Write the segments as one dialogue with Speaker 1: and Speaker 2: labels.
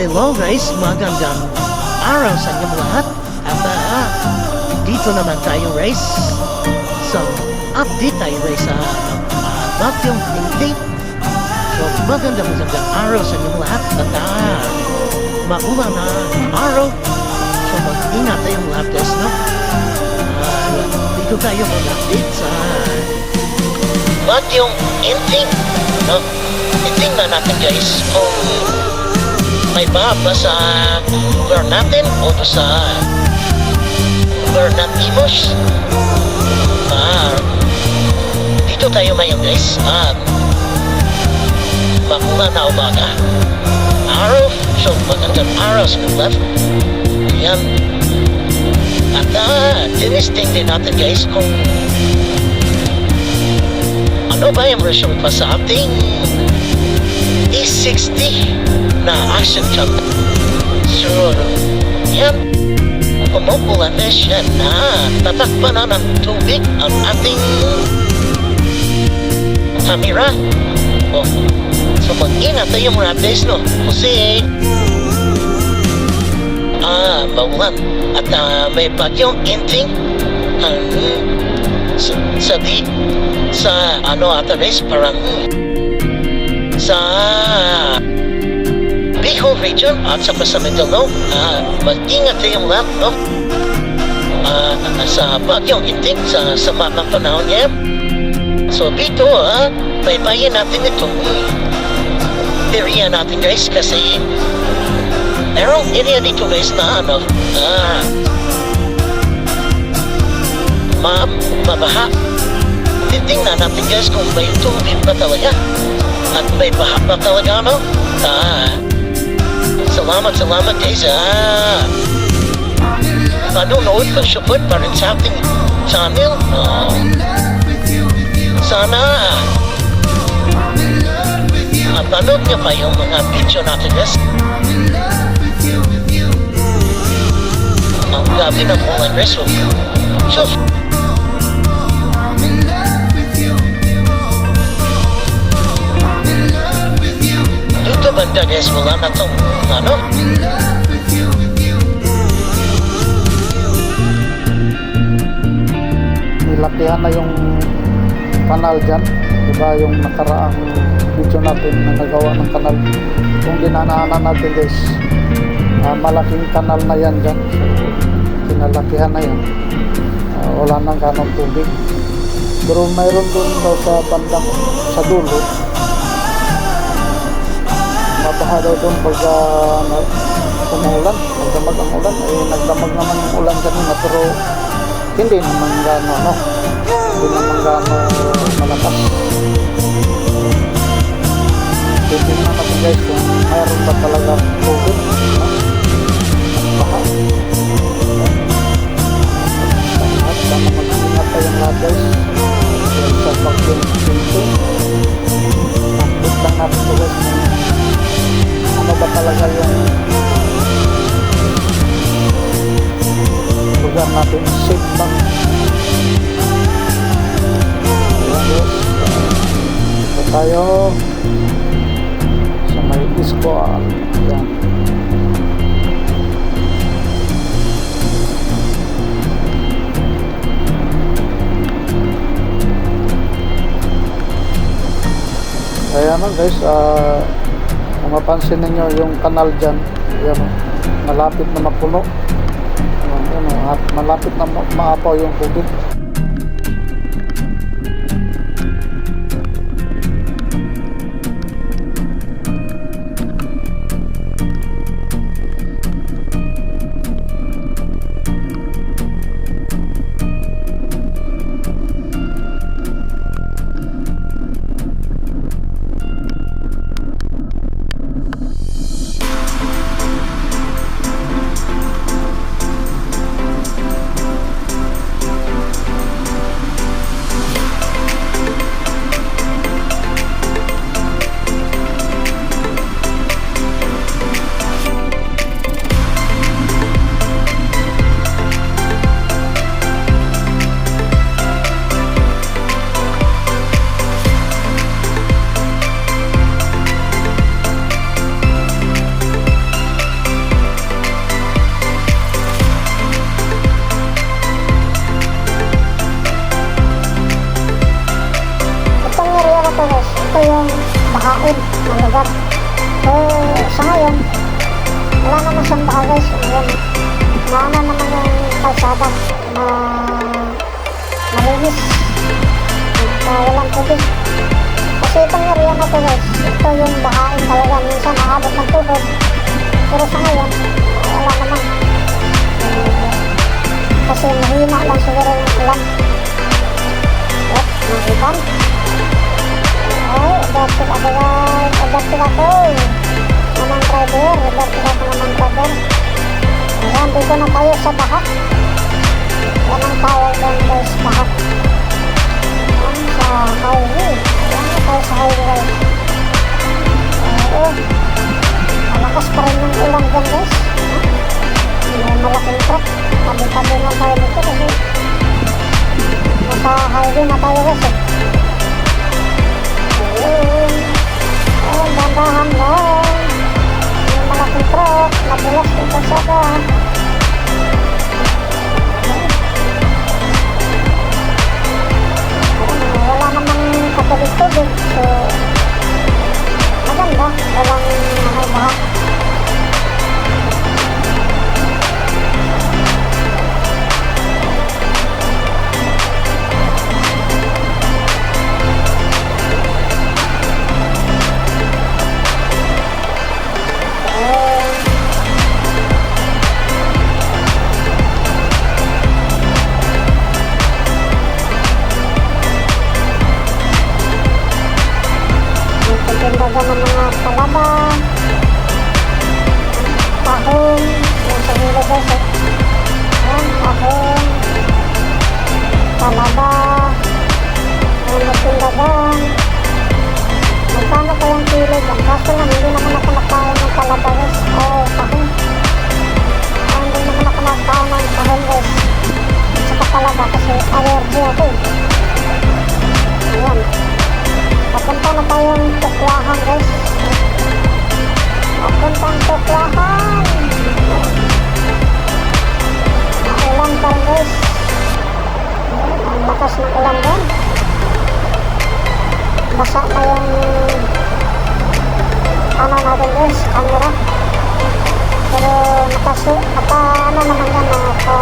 Speaker 1: Hello guys, magandang araw sa inyong lahat. At ah, dito naman tayo guys. So, update tayo guys sa uh, vacuum intake. So, magandang magandang araw sa inyong lahat. At ah, maulan na araw. So, mag-ingat tayong lahat guys, no? Dito tayo mag-update sa vacuum intake. No? Itingnan natin guys kung may ba sa lugar natin o to sa lugar natimos. Ah, dito tayo ngayon guys. At makuha na umaga. Araw, so magandang araw sa left. Yan. At ah, tinisting din natin guys kung ano ba yung result pa sa ating E60 na cam. So, yan. Umuulan na siya na tatakpan na ng tubig ang ating camera. Oh, so mag-ingat tayo mga guys, no? Kasi, ah, maulan. At ah, may bagyong ending ang sa, sa di sa ano guys parang sa Bicol region at sa sa Mindanao uh, mag-ingat kayong lahat no? Ah, sa bagyong intik sa sama ng panahon niya so dito ah, baybayin natin itong area natin guys kasi merong area dito guys na ano ah, ma mabaha. Titingnan natin guys kung may tubig ba talaga? At may baha ba talaga no? Ah salamat salamat guys ah. Nanonood pa support pa rin sa ating channel. Oh. sana. At panood niyo pa yung mga video natin guys ang gabi ng mga guys so, banda guys wala na tong ano
Speaker 2: nilakihan na yung kanal dyan. Diba yung nakaraang video natin na nagawa ng kanal? Kung dinanaanan natin guys ah, malaking kanal na yan dyan. So, kinalakihan na yan. Ah, wala nang ganong tubig. Pero mayroon daw sa bandang sa dulo daw dun pag uh, umuulan nagdamag ang ulan eh nagdamag naman yung ulan kanina pero hindi naman gano no hindi naman gano malakas titignan natin guys kung mayroon ba talaga COVID no? baka at sana mag-ingat tayong lahat guys sa update lang natin guys ano ba talaga yung lugar natin safe ito tayo. Sa may disco yan kaya na guys ah kung mapansin ninyo yung kanal dyan. Yan malapit na mapuno. Yan o, at malapit na ma- maapaw yung tubig
Speaker 3: Na walang tubig. Kasi itong area na to guys, ito yung bahain talaga. Minsan naabot ng tuhod. Pero sa ngayon, wala naman. Kasi mahina lang siguro yung ulan. Yep, nakitan. Ay, adapted ako guys. Adapted ako. Naman driver. Adapted ako naman driver. Ayan, dito na tayo sa baha. Yung kilo dyan? Kaso lang, hindi naman ako nakain ng palaba guys. O, tahong. Ah, hindi naman ako nakain ng. At saka palaba kasi allergy ako eh. Ayan. Papunta na tayong tuklahan guys. Papuntang tuklahan. Ulan pa guys. Ang lakas ng ulan doon. Basa pa yung ano natin guys, camera. Pero nakasu, naka ano naman yan, naka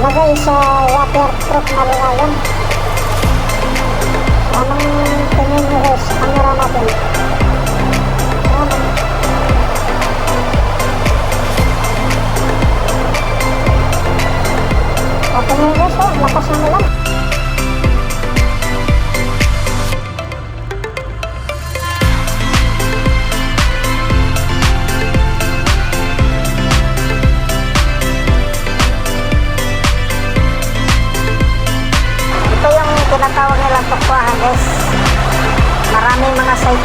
Speaker 3: lagay sa waterproof na lagayan. Anong tingin nyo guys? Camera natin. Okay guys, oh, lakas ng ulan.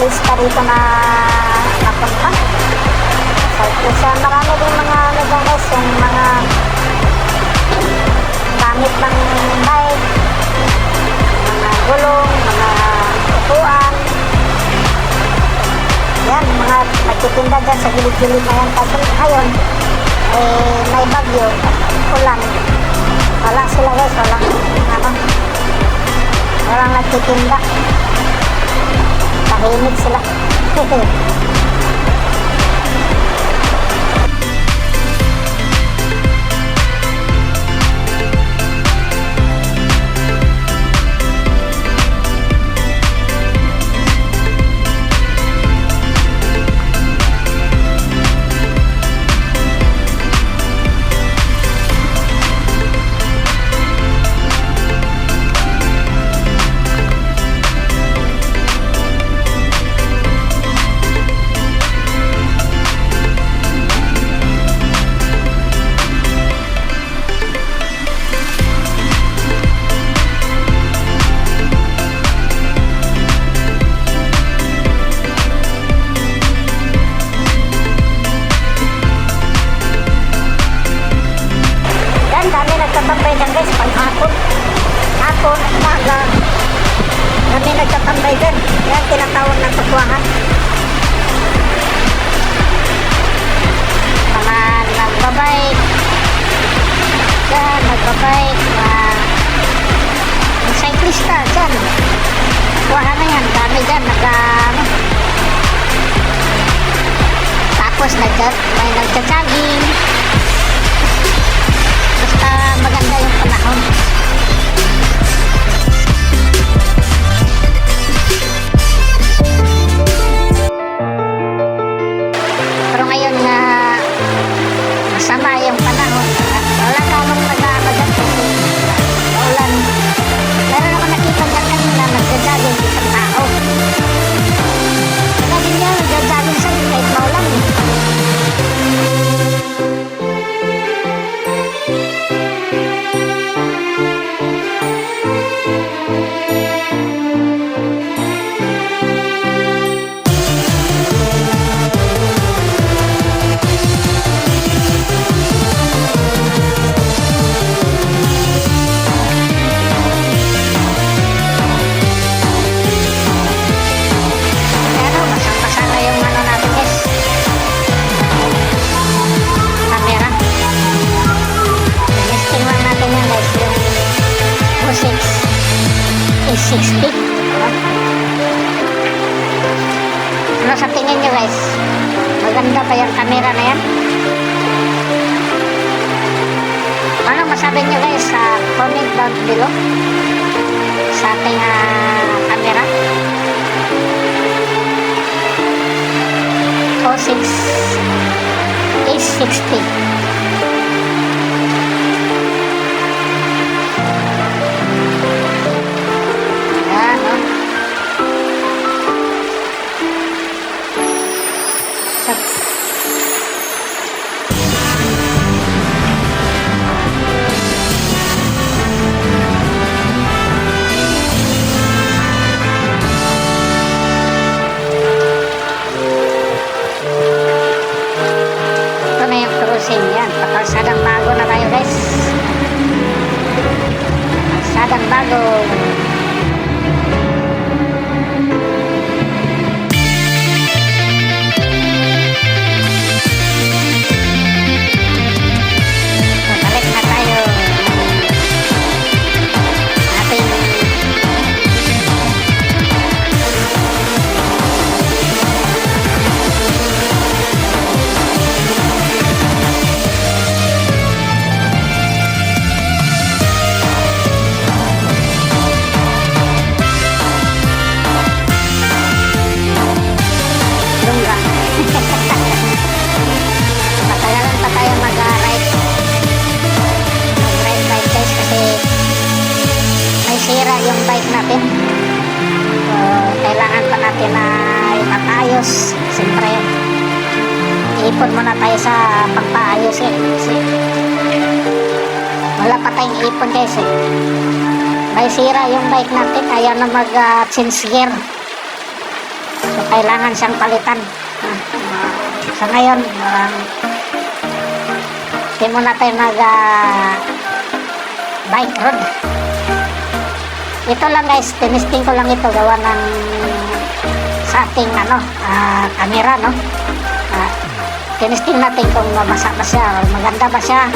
Speaker 3: Mga cyclista dito na napunta. Cyclista. Marami din mga ano dyan guys, yung mga gamit ng bike, mga gulong, mga upuan. Yan, mga nagtitinda dyan sa gilid-gilid na yan. Kasi ngayon, eh, may bagyo, ulan. Wala sila guys, walang ano, walang nagtitinda. Tahimik sila. ng tukwahan. Mga nagbabike. Yan, nagbabike. Mga cyclista dyan. Tukwahan na yan, dami dyan. Nag, ano,
Speaker 4: Tapos nagja, may nagja-jogging. 06 A60 ipon muna tayo sa pagpaayos eh. Kasi wala pa tayong ipon guys eh. May sira yung bike natin. Ayaw na mag-change gear. So, kailangan siyang palitan. Ah, ah, sa ngayon, um, hindi muna tayo mag ah, bike road. Ito lang guys, tinisting ko lang ito gawa ng sa ating ano, ah, camera no. Tinisting natin kung mabasa ba siya o maganda ba siya.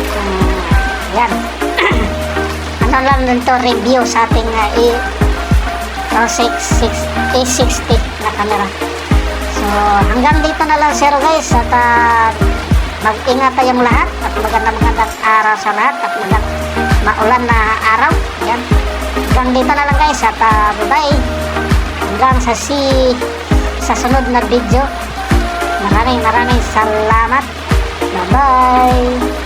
Speaker 4: Kung, yan. ano lang nito review sa ating ah, i- o 66 A60 na camera. So, hanggang dito na lang sir guys at ah, mag-ingat tayong lahat at magandang magandang araw sa lahat at magandang maulan na araw. Yan. Hanggang dito na lang guys at ah, bye-bye. Hanggang sa si sa sunod na video. Maraming maraming salamat. Bye-bye.